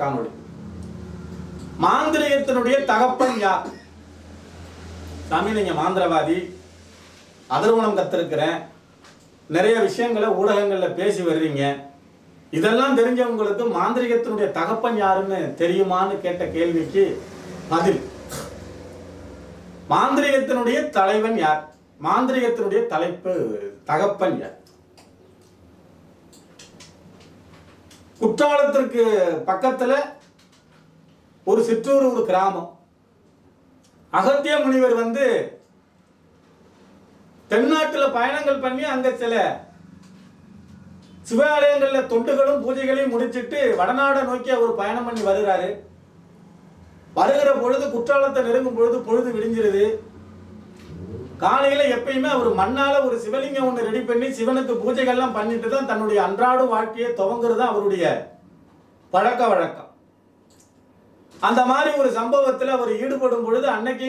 காணொளி. மாந்திரிகத்தினுடைய தகப்பன் யார்? சாமி நீங்க மாந்திரவாதி. அதர்வனம் கத்திருக்கிறேன். நிறைய விஷயங்களை ஊடகங்கள்ல பேசி வருவீங்க இதெல்லாம் தெரிஞ்சவங்களுக்கு மாந்திரிகத்தினுடைய தகப்பன் யாருன்னு தெரியுமான்னு கேட்ட கேள்விக்கு பதில். மாந்திரிகத்தினுடைய தலைவன் யார்? மாந்திரிகத்தினுடைய தலைப்பு தகப்பன் யார்? குற்றாலத்திற்கு பக்கத்தில் ஒரு சிற்றூர் ஒரு கிராமம். அகத்திய முனிவர் வந்து தென்னாட்டில் பயணங்கள் பண்ணி அங்கே சில சிவாலயங்களில் தொண்டுகளும் பூஜைகளையும் முடிச்சிட்டு வடநாடை நோக்கி அவர் பயணம் பண்ணி வருகிறாரு. வருகிற பொழுது குற்றாலத்தை நெருங்கும் பொழுது பொழுது விடிஞ்சிருது. காலையில எப்பயுமே அவர் மண்ணால ஒரு சிவலிங்கம் ஒன்று ரெடி பண்ணி சிவனுக்கு பூஜைகள்லாம் பண்ணிட்டு தான் தன்னுடைய அன்றாட வாழ்க்கையை துவங்குறது தான் அவருடைய பழக்க வழக்கம். அந்த மாதிரி ஒரு சம்பவத்தில் அவர் ஈடுபடும் பொழுது அன்னைக்கு